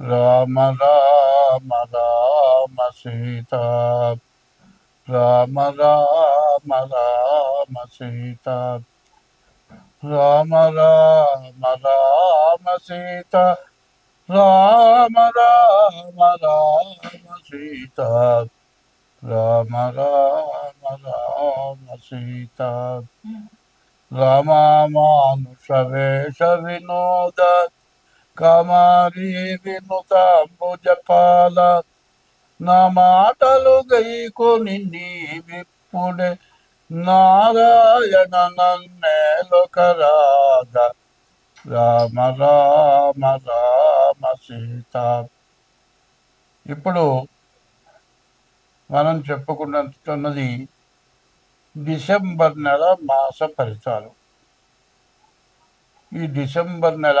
రామ రామ రామ సీత రామ రామ రామ సీత రామ రామ రామ సీత రామ రామ రామ సీత రామ రామ రామ సీత రామానుష వేష వినోద కమారి వినుతాంబుజపాల నా మాటలు గైకొని నీవిప్పుడే నారాయణ నన్నేలొకరాధ రామ రామ రామ సీత. ఇప్పుడు మనం చెప్పుకుంటున్నది డిసెంబర్ నెల మాస ఫలితాలు. ఈ డిసెంబర్ నెల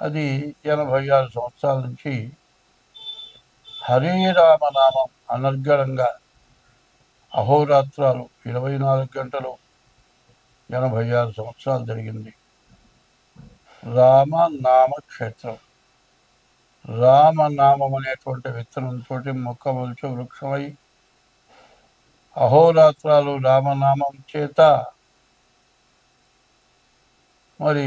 అది ఎనభై ఆరు సంవత్సరాల నుంచి హరిరామనామం అనర్గళంగా అహోరాత్రాలు ఇరవై నాలుగు గంటలు ఎనభై ఆరు సంవత్సరాలు జరిగింది. రామనామ క్షేత్రం రామనామం అనేటువంటి విత్తనంతో మొక్క మొలిచి వృక్షమై అహోరాత్రాలు రామనామం చేత మరి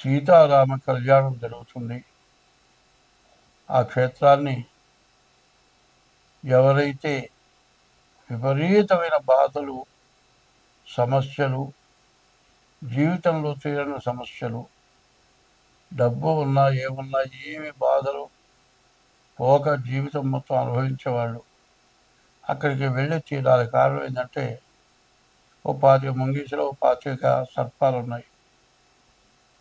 సీతారామ కళ్యాణం జరుగుతుంది. ఆ క్షేత్రాన్ని ఎవరైతే విపరీతమైన బాధలు సమస్యలు జీవితంలో తీరని సమస్యలు డబ్బు ఉన్నా ఏమున్నా ఏమి బాధలు పోక జీవితం మొత్తం అనుభవించేవాళ్ళు అక్కడికి వెళ్ళి తీరాలి. కారణం ఏంటంటే ఓ పాతిక ముంగీసులో ఓ పాతిక సర్పాలు ఉన్నాయి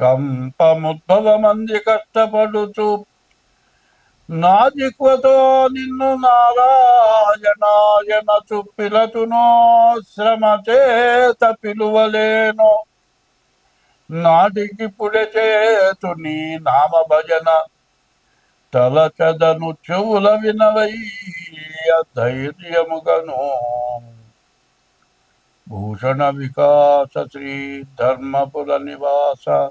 కంపముద్భవమంది కష్టపడుచు నాజిక్వతో నిన్ను నారాయణాయన చుప్పిలతునో శ్రమ చేత పిలువలేను. నాటికి పుడె చేతు నీ నామ భజన తలచదను చెవుల వినవయ్య ధైర్యముగను. భూషణ వికాస శ్రీ ధర్మపుర నివాస.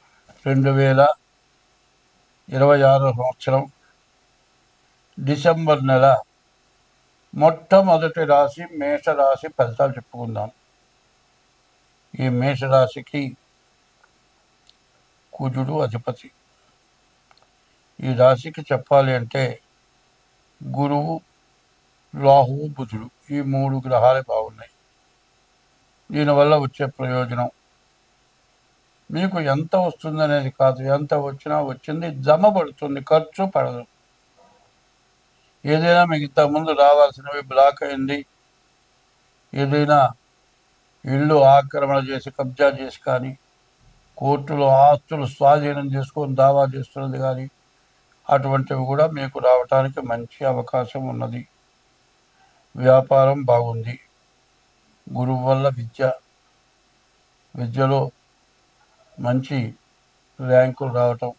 రెండు వేల ఇరవై ఆరో సంవత్సరం డిసెంబర్ నెల మొట్టమొదటి రాశి మేషరాశి ఫలితాలు చెప్పుకుందాం. ఈ మేషరాశికి కుజుడు అధిపతి. ఈ రాశికి చెప్పాలి అంటే గురువు రాహువు బుధుడు. ఈ మూడు గ్రహాలు బాగున్నాయి. దీనివల్ల వచ్చే ప్రయోజనం మీకు ఎంత వస్తుందనేది కాదు. ఎంత వచ్చినా వచ్చింది జమ పడుతుంది ఖర్చు పడదు. ఏదైనా మీకు ఇంతకుముందు రావాల్సినవి బ్లాక్ అయింది. ఏదైనా ఇల్లు ఆక్రమణ చేసి కబ్జా చేసి కానీ కోర్టులో ఆస్తులు స్వాధీనం చేసుకొని దావా చేస్తున్నది కానీ అటువంటివి కూడా మీకు రావటానికి మంచి అవకాశం ఉన్నది. వ్యాపారం బాగుంది. గురువు వల్ల విద్య విద్యలో మంచి ర్యాంకులు రావటం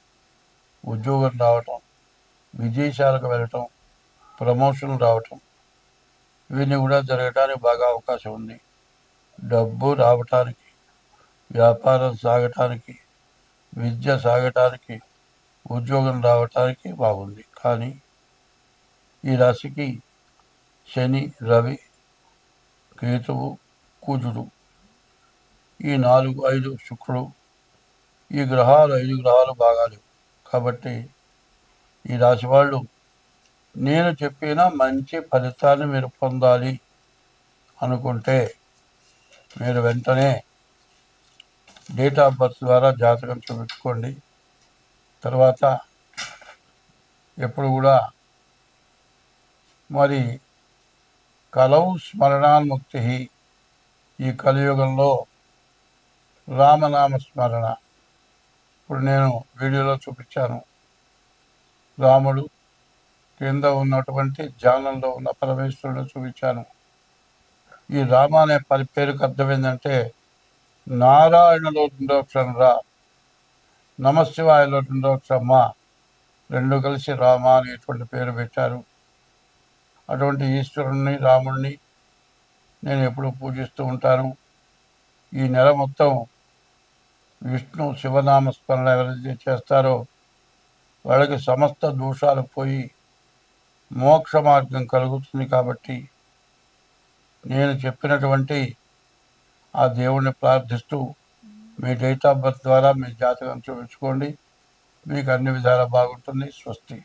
ఉద్యోగం రావటం విదేశాలకు వెళ్ళటం ప్రమోషన్లు రావటం ఇవన్నీ కూడా జరగటానికి బాగా అవకాశం ఉంది. డబ్బు రావటానికి వ్యాపారం సాగటానికి విద్య సాగటానికి ఉద్యోగం రావటానికి బాగుంది. కానీ ఈ రాశికి శని రవి కేతువు కుజుడు ఈ నాలుగు ఐదు శుక్రుడు ఈ గ్రహాలు ఐదు గ్రహాలు బాగాలేవు. కాబట్టి ఈ రాశి వాళ్ళు నేను చెప్పిన మంచి ఫలితాన్ని మీరు పొందాలి అనుకుంటే మీరు వెంటనే డేట్ ఆఫ్ బర్త్ ద్వారా జాతకం చూపించుకోండి. తర్వాత ఎప్పుడు కూడా మరి కలవు స్మరణాన్ముక్తి ఈ కలియుగంలో రామనామ స్మరణ. ఇప్పుడు నేను వీడియోలో చూపించాను. రాముడు కింద ఉన్నటువంటి ధ్యానంలో ఉన్న పరమేశ్వరుడు చూపించాను. ఈ రామ అనే పరి పేరుకు అర్థం ఏంటంటే నారాయణలో రెండో అక్షరం రా నమశివాయలో రెండో అక్షరం మా రెండు కలిసి రామ అనేటువంటి పేరు పెట్టారు. అటువంటి ఈశ్వరుణ్ణి రాముణ్ణి నేను ఎప్పుడూ పూజిస్తూ ఉంటాను. ఈ నెల మొత్తం విష్ణు శివనామ స్మరణ ఎవరైతే చేస్తారో వాళ్ళకి సమస్త దోషాలు పోయి మోక్ష మార్గం కలుగుతుంది కాబట్టి నేను చెప్పినటువంటి ఆ దేవుణ్ణి ప్రార్థిస్తూ మీ డేట్ ఆఫ్ బర్త్ ద్వారా మీ జాతకం చూపించుకోండి. మీకు అన్ని విధాలా బాగుంటుంది. స్వస్తి.